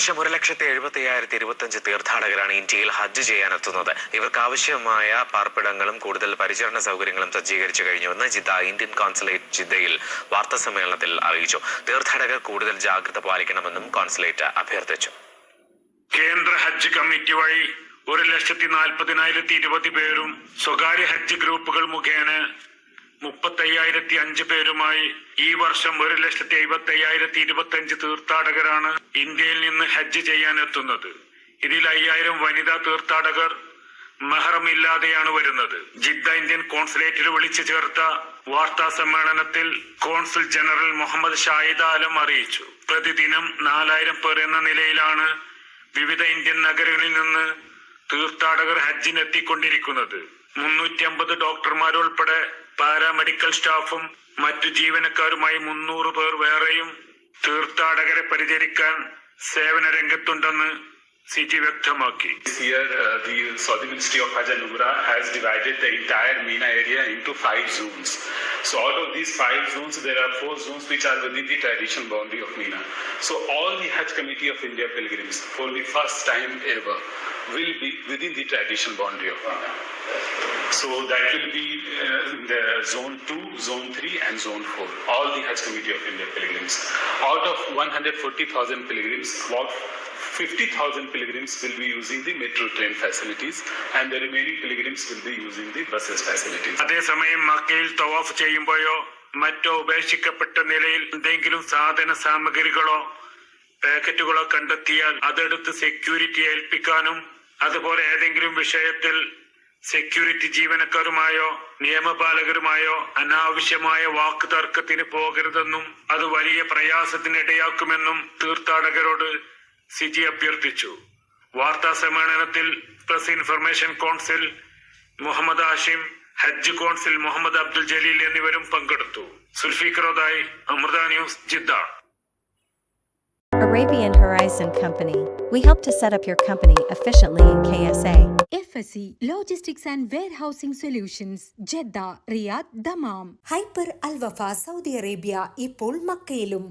വർഷം ഒരു ലക്ഷത്തി എഴുപത്തി അയ്യായിരത്തി ഇരുപത്തഞ്ച് തീർത്ഥാടകരാണ് ഇന്ത്യയിൽ ഹജ്ജ് ചെയ്യാനെത്തുന്നത്. ഇവർക്ക് ആവശ്യമായ പാർപ്പിടങ്ങളും കൂടുതൽ പരിചരണ സൗകര്യങ്ങളും സജ്ജീകരിച്ചു കഴിഞ്ഞുവെന്ന് ജിദ്ദ ഇന്ത്യൻ കോൺസുലേറ്റ് ജിദ്ദയിൽ വാർത്താ സമ്മേളനത്തിൽ അറിയിച്ചു. തീർത്ഥാടകർ കൂടുതൽ ജാഗ്രത പാലിക്കണമെന്നും കോൺസുലേറ്റ് അഭ്യർത്ഥിച്ചു. കേന്ദ്ര ഹജ്ജ് കമ്മിറ്റി വഴി ഒരു ലക്ഷത്തി നാൽപ്പതിനായിരത്തി ഇരുപത് പേരും സ്വകാര്യ ഹജ്ജ് ഗ്രൂപ്പുകൾ മുഖേന മുപ്പത്തയ്യായിരത്തി അഞ്ച് പേരുമായി ഈ വർഷം ഒരു ലക്ഷത്തി എഴുപത്തി അയ്യായിരത്തി ഇരുപത്തി അഞ്ച് തീർത്ഥാടകരാണ് ഇന്ത്യയിൽ നിന്ന് ഹജ്ജ് ചെയ്യാൻ എത്തുന്നത് ഇതിൽ അയ്യായിരം വനിതാ തീർത്ഥാടകർ മെഹറമില്ലാതെയാണ് വരുന്നത്. ജിദ്ദ ഇന്ത്യൻ കോൺസുലേറ്റിൽ വിളിച്ചു ചേർത്ത വാർത്താ സമ്മേളനത്തിൽ കോൺസുൽ ജനറൽ മുഹമ്മദ് ഷാഹിദ് ആലം അറിയിച്ചു. പ്രതിദിനം നാലായിരം പേർ എന്ന നിലയിലാണ് വിവിധ ഇന്ത്യൻ നഗരങ്ങളിൽ നിന്ന് തീർത്ഥാടകർ ഹജ്ജിനെത്തിക്കൊണ്ടിരിക്കുന്നത്. മുന്നൂറ്റി അമ്പത് ഡോക്ടർമാരുൾപ്പെടെ പാരാമെഡിക്കൽ സ്റ്റാഫും മറ്റു ജീവനക്കാരുമായി മുന്നൂറ് പേർ വേറെയും തീർത്ഥാടകരെ പരിചരിക്കാൻ സേവന രംഗത്തുണ്ടെന്ന് CG Vyaktamaki. This year, uh, the Saudi Ministry of Hajj and Umrah has divided the entire Mina area into five zones. So out of these five zones, there are four zones which are within the traditional boundary of Mina. So all the Hajj Committee of India pilgrims, for the first time ever, will be within the traditional boundary of Mina. So that will be uh, the zone 2, zone 3 and zone 4. All the Hajj Committee of India pilgrims. Out of 140,000 pilgrims, about 50,000 pilgrims will be using the metro train facilities and the remaining pilgrims will be using the buses facilities. അതേസമയം മക്കയിൽ തവാഫ് ചെയ്യുമ്പോഴോ മറ്റോ ഉപേക്ഷിക്കപ്പെട്ട നിലയിൽ എന്തെങ്കിലും സാധന സാമഗ്രികളോ പാക്കറ്റുകളോ കണ്ടെത്തിയാൽ അതെടുത്ത് സെക്യൂരിറ്റി ഏൽപ്പിക്കാനും അതുപോലെ ഏതെങ്കിലും വിഷയത്തിൽ സെക്യൂരിറ്റി ജീവനക്കാരുമായോ നിയമപാലകരുമായോ അനാവശ്യമായ വാക്ക് തർക്കത്തിന് പോകരുതെന്നും അത് വലിയ പ്രയാസത്തിനിടയാക്കുമെന്നും തീർത്ഥാടകരോട് സിജി അഭ്യർത്ഥിച്ചു വാർത്താ സമ്മേളനത്തിൽ press information council Muhammad Ashim ഹജ്ജ് കൗൺസിൽ മുഹമ്മദ് അബ്ദുൽ ജലീൽ എന്നിവരും പങ്കെടുത്തു സുൽഫിഖറോദായി Amrita news Jeddah Arabian Horizon Company. We help to set up your company efficiently in KSA. FSE Logistics and Warehousing Solutions Jeddah, Riyadh, Dammam. Al Wafa, Saudi Arabia, ഇപ്പോൾ മക്കയിലും